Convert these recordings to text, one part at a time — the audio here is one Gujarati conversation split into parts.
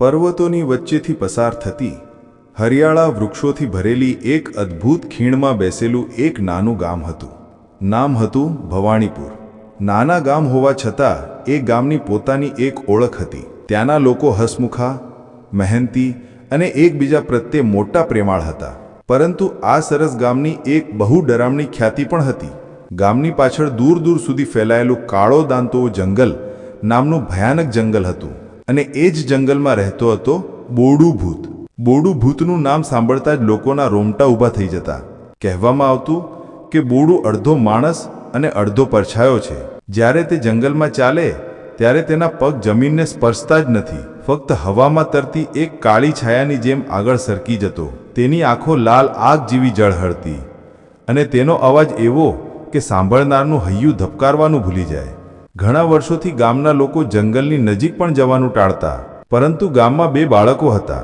પર્વતોની વચ્ચેથી પસાર થતી હરિયાળા વૃક્ષોથી ભરેલી એક અદ્ભુત ખીણમાં બેસેલું એક નાનું ગામ હતું. નામ હતું ભવાણીપુર નાના ગામ હોવા છતાં એ ગામની પોતાની એક ઓળખ હતી. ત્યાંના લોકો હસમુખા મહેનતી અને એકબીજા પ્રત્યે મોટા પ્રેમાળ હતા. પરંતુ આ સરસ ગામની એક બહુ ડરામણી ખ્યાતિ પણ હતી. ગામની પાછળ દૂર દૂર સુધી ફેલાયેલું કાળો દાંતો જંગલ નામનું ભયાનક જંગલ હતું. અને એ જ જંગલમાં રહેતો હતો બોડું ભૂત. બોડું ભૂતનું નામ સાંભળતા જ લોકોના રોમટા ઊભા થઈ જતા. કહેવામાં આવતું કે બોડું અડધો માણસ અને અડધો પરછાયો છે. જ્યારે તે જંગલમાં ચાલે, ત્યારે તેના પગ જમીનને સ્પર્શતા જ નથી. ફક્ત હવામાં તરતી એક કાળી છાયાની જેમ આગળ સરકી જતો. તેની આંખો લાલ આગ જેવી જળહળતી અને તેનો અવાજ એવો કે સાંભળનારનું હૈયું ધબકારવાનું ભૂલી જાય. ઘણા વર્ષોથી ગામના લોકો જંગલની નજીક પણ જવાનું ટાળતા, પરંતુ ગામમાં બે બાળકો હતા,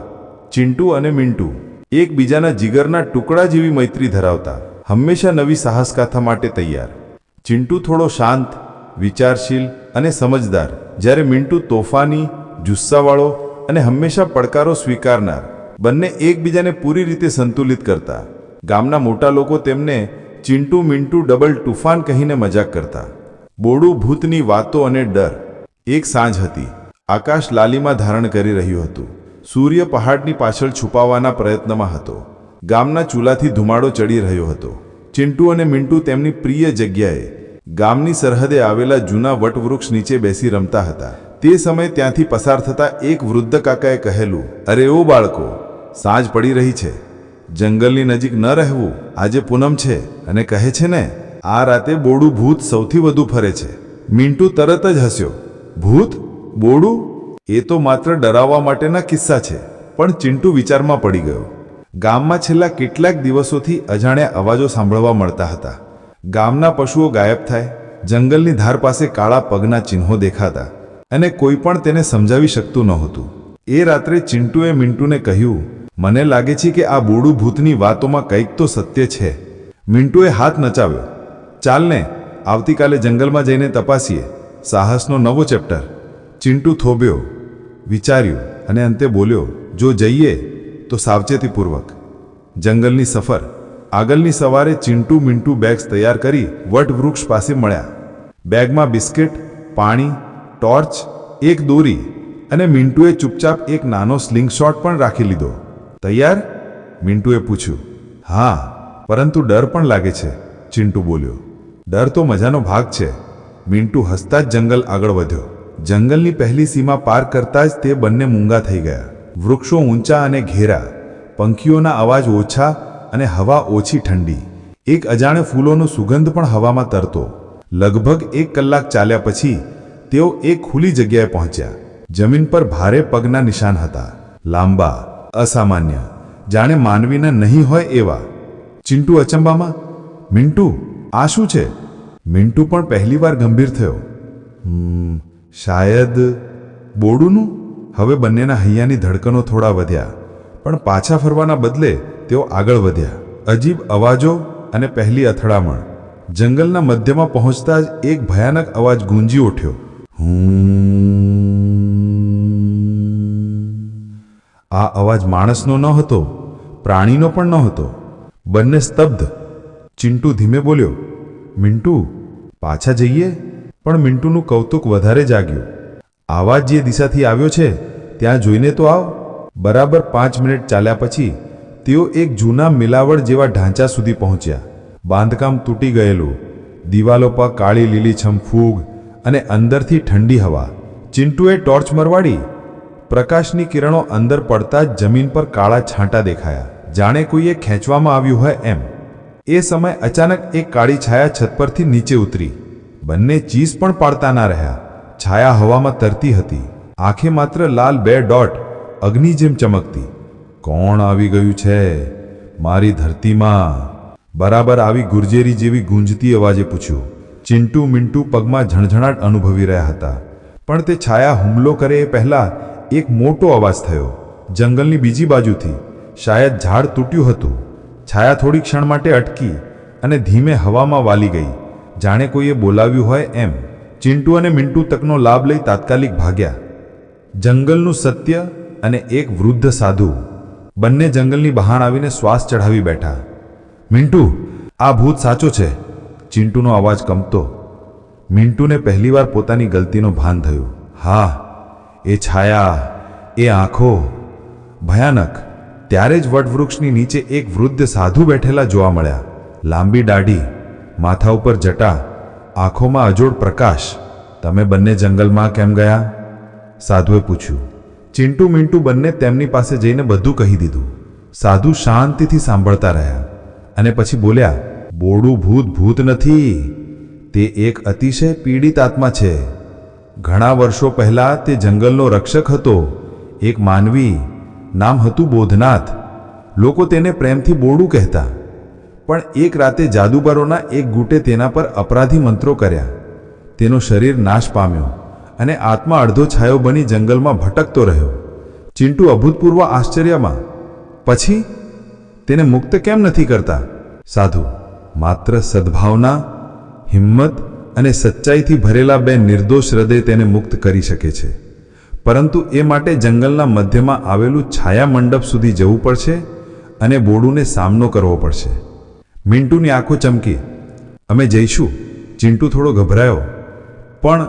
ચિંટુ અને મિન્ટુ. એકબીજાના જીગરના ટુકડા જેવી મૈત્રી ધરાવતા, હંમેશા નવી સાહસગાથા માટે તૈયાર. ચિંટુ થોડો શાંત, વિચારશીલ અને સમજદાર. જ્યારે મિન્ટુ તોફાની, જુસ્સાવાળો અને હંમેશા પડકારો સ્વીકારનાર, બંને એકબીજાને પૂરી રીતે સંતુલિત કરતા. ગામના મોટા લોકો તેમને ચિંટુ મિન્ટુ ડબલ તુફાન કહીને મજાક કરતા. બોડું ભૂતની વાતો અને ડર. એક સાંજ હતી. આકાશ લાલીમાં ધારણ કરી રહ્યું હતું. સૂર્ય પહાડની પાછળ છુપાવવાના પ્રયત્નમાં હતો. ગામના ચૂલાથી ધુમાડો ચડી રહ્યો હતો. ચિંટુ અને મિન્ટુ તેમની પ્રિય જગ્યાએ, ગામની સરહદે આવેલા જૂના વટવૃક્ષ નીચે બેસી રમતા હતા. તે સમયે ત્યાંથી પસાર થતા એક વૃદ્ધ કાકાએ કહેલું, અરે ઓ બાળકો, સાંજ પડી રહી છે. જંગલની નજીક ન રહેવું, આજે પૂનમ છે. અને કહે છે ને આ રાતે બોડું ભૂત સૌથી વધુ ફરે છે. મિન્ટુ તરત જ હસ્યો. ભૂત? બોડું? એ તો માત્ર ડરાવવા માટેના કિસ્સા છે. પણ ચિંટુ વિચારમાં પડી ગયો. ગામમાં છેલ્લા કેટલાક દિવસોથી અજાણ્યા અવાજો સાંભળવા મળતા હતા. ગામના પશુઓ ગાયબ થાય, જંગલની ધાર પાસે કાળા પગના ચિહ્નો દેખાતા અને કોઈ પણ તેને સમજાવી શકતું નહોતું. એ રાત્રે ચિંટુએ મિન્ટુને કહ્યું, મને લાગે છે કે આ બોડું ભૂતની વાતોમાં કંઈક તો સત્ય છે. મિન્ટુએ હાથ નચાવ્યો. ચાલને, આવતીકાલે જંગલમાં જઈને તપાસીએ. સાહસનો નવો ચેપ્ટર. ચિંટુ થોભ્યો, વિચાર્યું અને અંતે બોલ્યો, જો જઈએ, તો સાવચેતીપૂર્વક. જંગલની સફર. આગળની સવારે ચિંટુ મિન્ટુ બેગ્સ તૈયાર કરી વટવૃક્ષ પાસે મળ્યા. બેગમાં બિસ્કિટ, પાણી, ટોર્ચ, એક દોરી અને મિન્ટુએ ચૂપચાપ એક નાનો સ્લિંગશોટ પણ રાખી લીધો. તૈયાર? મિન્ટુએ પૂછ્યું. હા, પરંતુ ડર પણ લાગે છે, ચિંટુ બોલ્યો. ડર તો મજાનો ભાગ છે. મિન્ટુ હસતા જ જંગલ આગળ વધ્યો. જંગલની પહેલી સીમા પાર કરતા જ તે બંને મૂંગા થઈ ગયા. વૃક્ષો ઊંચા અને ઘેરા, પંખીઓના અવાજ ઓછા અને હવા ઓછી ઠંડી. એક અજાણે ફૂલોનો સુગંધ પણ હવામાં તરતો. લગભગ એક કલાક ચાલ્યા પછી તેઓ એક ખુલ્લી જગ્યાએ પહોંચ્યા. જમીન પર ભારે પગના નિશાન હતા. લાંબા, અસામાન્ય, જાણે માનવીના નહીં હોય એવા. ચિંટુ અચંબામાં, મિન્ટુ આ શું છે? મિન્ટુ પણ પહેલીવાર ગંભીર થયો. "હમ, શાયદ બોડુનું? હવે બંનેના હૈયાની ધડકનો થોડા વધ્યા પણ પાછા ફરવાના બદલે તેઓ આગળ વધ્યા. અજીબ અવાજો અને પહેલી અથડામણ. જંગલના મધ્યમાં પહોંચતા જ એક ભયાનક અવાજ ગુંજી ઉઠ્યો. આ અવાજ માણસનો ન હતો પ્રાણીનો પણ ન હતો બંને સ્તબ્ધ. ચિંટુ ધીમે બોલ્યો, મિન્ટુ, પાછા જઈએ? પણ મિન્ટુનું કૌતુક વધારે જાગ્યું. આવાજ જે દિશાથી આવ્યો છે, ત્યાં જોઈને તો આવ. બરાબર પાંચ મિનિટ ચાલ્યા પછી, તેઓ એક જૂના મિલાવડ જેવા ઢાંચા સુધી પહોંચ્યા. બાંધકામ તૂટી ગયેલું. દિવાલો પર કાળી લીલીછમ ફૂગ અને અંદરથી ઠંડી હવા. ચિંટુએ ટોર્ચ મરવાડી. પ્રકાશની કિરણો અંદર પડતા જ જમીન પર કાળા છાંટા દેખાયા. જાણે કોઈએ ખેંચવામાં આવ્યું હોય એમ. એ સમય અચાનક એક કાળી છાયા છત પરથી નીચે ઉતરી. બંને ચીસ પણ પાડતા ના રહ્યા. છાયા હવામાં તરતી હતી. આંખે માત્ર લાલ બે ડોટ, અગ્નિ જેમ ચમકતી. કોણ આવી ગયું છે? મારી ધરતીમાં. બરાબર આવી ગુર્જેરી જેવી ગુંજતી અવાજે પૂછ્યું. ચિંટુ મિન્ટુ પગમાં ઝણઝણાટ અનુભવી રહ્યા હતા. પણ તે છાયા હુમલો કરે એ પહેલાં એક મોટો અવાજ થયો, જંગલની બીજી બાજુથી. શાયદ ઝાડ તૂટ્યું હતું. છાયા થોડી ક્ષણ માટે અટકી અને ધીમે હવામાં વાલી ગઈ. જાણે કોઈએ બોલાવ્યું હોય એમ. ચિંટુ અને મિન્ટુ તકનો લાભ લઈ તાત્કાલિક ભાગ્યા. જંગલનું સત્ય અને એક વૃદ્ધ સાધુ. બંને જંગલની બહાર આવીને શ્વાસ ચઢાવી બેઠા. મિન્ટુ, આ ભૂત સાચો છે. ચિંટુનો અવાજ કંપતો મિન્ટુને પહેલીવાર પોતાની ગલતીનો ભાન થયું. હા, એ છાયા, એ આંખો. ભયાનક. ત્યારે જ વટવૃક્ષની નીચે એક વૃદ્ધ સાધુ બેઠેલા જોવા મળ્યા. લાંબી દાઢી, માથા ઉપર જટા, આંખોમાં અજોડ પ્રકાશ. તમે બંને જંગલમાં કેમ ગયા? સાધુએ પૂછ્યું. ચિંટુ મિન્ટુ બંને તેમની પાસે જઈને બધું કહી દીધું. સાધુ શાંતિથી સાંભળતા રહ્યા અને પછી બોલ્યા, બોડું ભૂત ભૂત નથી. તે એક અતિશય પીડિત આત્મા છે. ઘણા વર્ષો પહેલાં તે જંગલનો રક્ષક હતો, એક માનવી. નામ હતું બોધનાથ. લોકો તેને પ્રેમથી બોડું કહેતા. પણ એક રાતે જાદુગરોના એક ગુટે તેના પર અપરાધી મંત્રો કર્યા. તેનું શરીર નાશ પામ્યો અને આત્મા અડધો છાયો બની જંગલમાં ભટકતો રહ્યો. ચિંટુ અભૂતપૂર્વ આશ્ચર્યમાં, પછી? તેને મુક્ત કેમ નથી કરતા? સાધુ, માત્ર સદ્ભાવના, હિંમત અને સચ્ચાઈથી ભરેલા બે નિર્દોષ હૃદય તેને મુક્ત કરી શકે છે. પરંતુ એ માટે જંગલના મધ્યમાં આવેલું છાયા મંડપ સુધી જવું પડશે અને બોડુને સામનો કરવો પડશે. મિન્ટુની આંખો ચમકી. અમે જઈશું. ચિંટુ થોડો ગભરાયો. પણ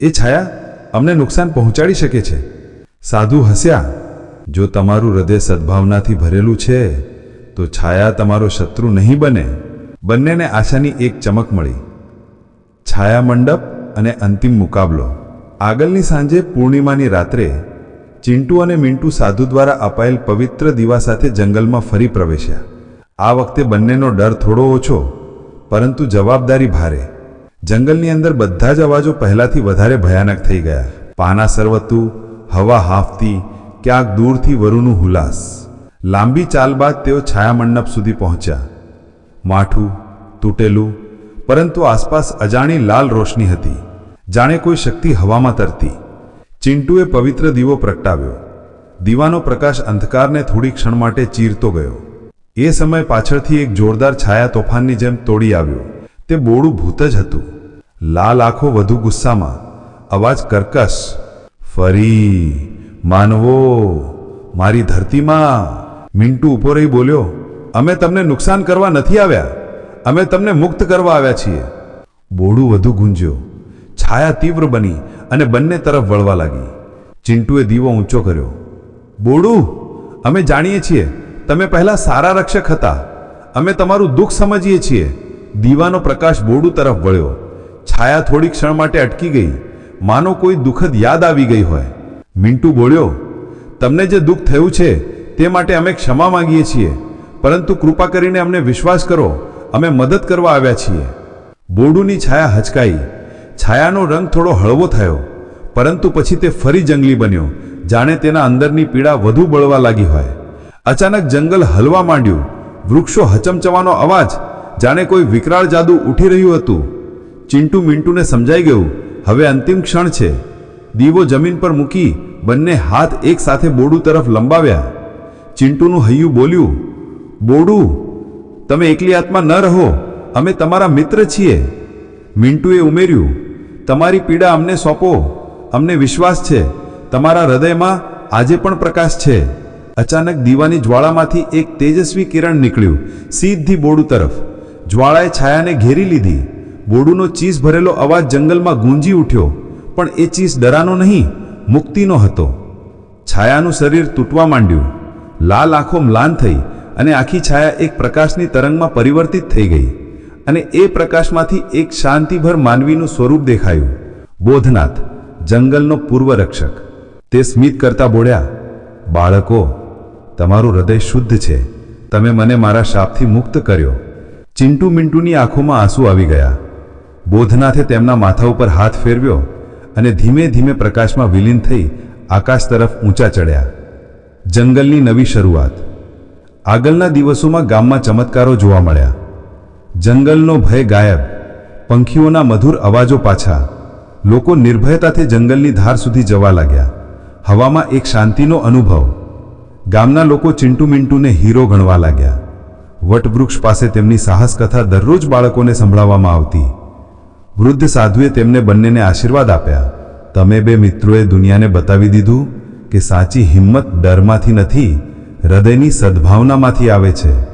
એ છાયા અમને નુકસાન પહોંચાડી શકે છે. સાધુ હસ્યા. જો તમારું હૃદય સદ્ભાવનાથી ભરેલું છે, તો છાયા તમારો શત્રુ નહીં બને. બંનેને આશાની એક ચમક મળી. છાયા મંડપ અને અંતિમ મુકાબલો. આગળની સાંજે પૂર્ણિમાની રાત્રે ચિંટુ અને મિન્ટુ સાધુ દ્વારા અપાયેલ પવિત્ર દીવા સાથે જંગલમાં ફરી પ્રવેશ્યા. આ વખતે બંનેનો ડર થોડો ઓછો, પરંતુ જવાબદારી ભારે. જંગલની અંદર બધા જ અવાજો પહેલાંથી વધારે ભયાનક થઈ ગયા. પાના સરવતું, હવા હાફતી, ક્યાંક દૂરથી વરુનું હુલાસ. લાંબી ચાલ બાદ તેઓ છાયા મંડપ સુધી પહોંચ્યા. માઠું, તૂટેલું, પરંતુ આસપાસ અજાણી લાલ રોશની હતી. જાણે કોઈ શક્તિ હવામાં તરતી. ચિંટુએ પવિત્ર દીવો પ્રગટાવ્યો. દીવાનો પ્રકાશ અંધકારને થોડી ક્ષણ માટે ચીરતો ગયો. એ સમય પાછળથી એક જોરદાર છાયા તોફાનની જેમ તોડી આવ્યો. તે બોળું ભૂત જ હતું. લાલ આંખો વધુ ગુસ્સામાં. અવાજ કર્કશ. ફરી, માનવો, મારી ધરતીમાં. મિન્ટુ ઊભો રહી બોલ્યો, અમે તમને નુકસાન કરવા નથી આવ્યા. અમે તમને મુક્ત કરવા આવ્યા છીએ. બોડું વધુ ગુંજ્યો. છાયા તીવ્ર બની અને બંને તરફ વળવા લાગી. ચિંટુએ દીવો ઊંચો કર્યો. બોડું, અમે જાણીએ છીએ, તમે પહેલાં સારા રક્ષક હતા. અમે તમારું દુઃખ સમજીએ છીએ. દીવાનો પ્રકાશ બોડું તરફ વળ્યો. છાયા થોડી ક્ષણ માટે અટકી ગઈ. માનો કોઈ દુઃખદ યાદ આવી ગઈ હોય. મિન્ટુ બોલ્યો, તમને જે દુઃખ થયું છે, તે માટે અમે ક્ષમા માંગીએ છીએ. પરંતુ કૃપા કરીને અમને વિશ્વાસ કરો, અમે મદદ કરવા આવ્યા છીએ. બોડુની છાયા હચકાઈ. છાયાનો રંગ થોડો હળવો થયો, પરંતુ પછી તે ફરી જંગલી બન્યો, જાણે તેના અંદરની પીડા વધુ બળવા લાગી હોય. અચાનક જંગલ હલવા માંડ્યું. વૃક્ષો હચમચવાનો અવાજ, જાણે કોઈ વિકરાળ જાદુ ઉઠી રહ્યું હતું. ચિંટુ મિન્ટુને સમજાઈ ગયું, હવે અંતિમ ક્ષણ છે. દીવો જમીન પર મૂકી બંને હાથ એક સાથે બોડું તરફ લંબાવ્યા. ચિંટુનું હૈયું બોલ્યું, બોડું, તમે એકલી આત્મા ન રહો, અમે તમારા મિત્ર છીએ. મિન્ટુએ ઉમેર્યું તમારી પીડા અમને સોંપો. અમને વિશ્વાસ છે. તમારા હૃદયમાં આજે પણ પ્રકાશ છે. અચાનક દીવાની જ્વાળામાંથી એક તેજસ્વી કિરણ નીકળ્યું, સીધી બોડું તરફ. જ્વાળાએ છાયાને ઘેરી લીધી. બોડુનો ચીસ ભરેલો અવાજ જંગલમાં ગુંજી ઉઠ્યો, પણ એ ચીસ ડરાનો નહીં, મુક્તિનો હતો. છાયાનું શરીર તૂટવા માંડ્યું. લાલ આંખો મ્લાન થઈ અને આખી છાયા એક પ્રકાશની તરંગમાં પરિવર્તિત થઈ ગઈ. અને એ પ્રકાશમાંથી એક શાંતિભર માનવીનું સ્વરૂપ દેખાયું. બોધનાથ, જંગલનો પૂર્વ રક્ષક તે સ્મિત કરતા બોલ્યા, બાળકો, તમારું હૃદય શુદ્ધ છે. તમે મને મારા શાપથી મુક્ત કર્યો. ચિંટુ મિન્ટુની આંખોમાં આંસુ આવી ગયા. બોધનાથે તેમના માથા ઉપર હાથ ફેરવ્યો અને ધીમે ધીમે પ્રકાશમાં વિલીન થઈ આકાશ તરફ ઊંચા ચડ્યા. જંગલની નવી શરૂઆત. આગળના દિવસોમાં ગામમાં ચમત્કારો જોવા મળ્યા. જંગલનો ભય ગાયબ. પંખીઓના મધુર અવાજો પાછા. લોકો નિર્ભયતાથી જંગલની ધાર સુધી જવા લાગ્યા. હવામાં એક શાંતિનો અનુભવ. ગામના લોકો ચિંટુ મિન્ટુને હીરો ગણવા લાગ્યા. વટવૃક્ષ પાસે તેમની સાહસ કથા દરરોજ બાળકોને સંભળાવવામાં આવતી. વૃદ્ધ સાધુએ તેમને બંનેને આશીર્વાદ આપ્યા. તમે બે મિત્રોએ દુનિયાને બતાવી દીધું કે સાચી હિંમત ડરમાંથી નથી, હૃદયની સદ્ભાવનામાંથી આવે છે.